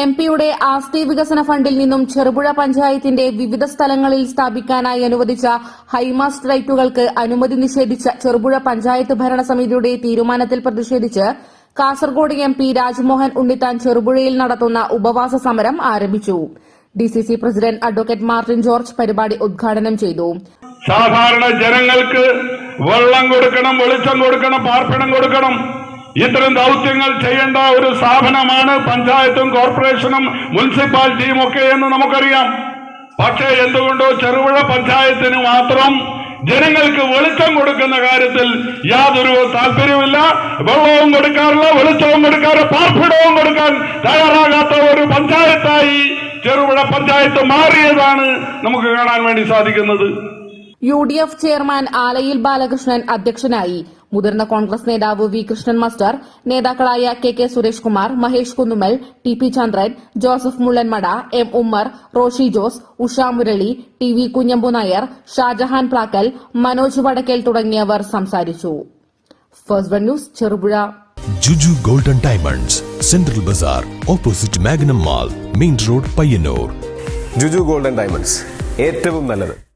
M പിയുടെ ആസ്തി വികസന ഫണ്ടിൽ നിന്നും ചെറുപുഴ പഞ്ചായത്തിന്റെ വിവിധ സ്ഥലങ്ങളിൽ സ്ഥാപിക്കാനായി അനുവദിച്ച ഹൈമാസ്റ്റ് ലൈറ്റുകൾക്ക് അനുമതി നിഷേധിച്ച ചെറുപുഴ പഞ്ചായത്ത് ഭരണസമിതിയുടെ തീരുമാനത്തിൽ പ്രതിഷേധിച്ച് കാസർഗോഡ് എം പി രാജ്മോഹൻ ഉണ്ണിത്താൻ ചെറുപുഴയിൽ നടത്തുന്ന ഉപവാസ സമരം ആരംഭിച്ചു. DCC president advocate Martin George പരിപാടി ഉദ്ഘാടനം ചെയ്തു. സാധാരണ ജനങ്ങൾക്ക് വെള്ളം കൊടുക്കണം വെളിച്ചം കൊടുക്കണം പാർപ്പിടം കൊടുക്കണം. ഇത്തരം ദൗത്യങ്ങൾ ചെയ്യേണ്ട ഒരു സ്ഥാപനമാണ് പഞ്ചായത്തും കോർപ്പറേഷനും മുനിസിപ്പാലിറ്റിയും ഒക്കെ എന്ന് നമുക്കറിയാം. പക്ഷേ എന്തുകൊണ്ടോ ചെറുപുഴ പഞ്ചായത്തിന് മാത്രം ജനങ്ങൾക്ക് വെളിച്ചം കൊടുക്കുന്ന കാര്യത്തിൽ യാതൊരു താല്പര്യമില്ല വെള്ളവും കൊടുക്കാറില്ല വെളിച്ചവും കൊടുക്കാറ് പാർപ്പിടവും കൊടുക്കാൻ തയ്യാറാകാത്ത ഒരു പഞ്ചായത്തായി ചെറുപുഴ പഞ്ചായത്ത് മാറിയതാണ് നമുക്ക് കാണാൻ വേണ്ടി സാധിക്കുന്നത്. U D F chairman Alayil Balakrishnan അധ്യക്ഷനായി. മുതിർന്ന കോൺഗ്രസ് നേതാവ് വി കൃഷ്ണൻ മാസ്റ്റർ നേതാക്കളായ K K Suresh Kumar Mahesh Kunnumal T P Chandran Joseph Mullanmada M Ummer Roshi Jose Usha Murali T V Kunhambu Nair Shajahan Plakkal Manoj Vadakkel തുടങ്ങിയവർ സംസാരിച്ചു. First one news Cherupuzha. Juju golden diamonds central bazaar opposite Magnum mall main road Payyannur. Juju golden diamonds ഏറ്റവും നല്ലത്.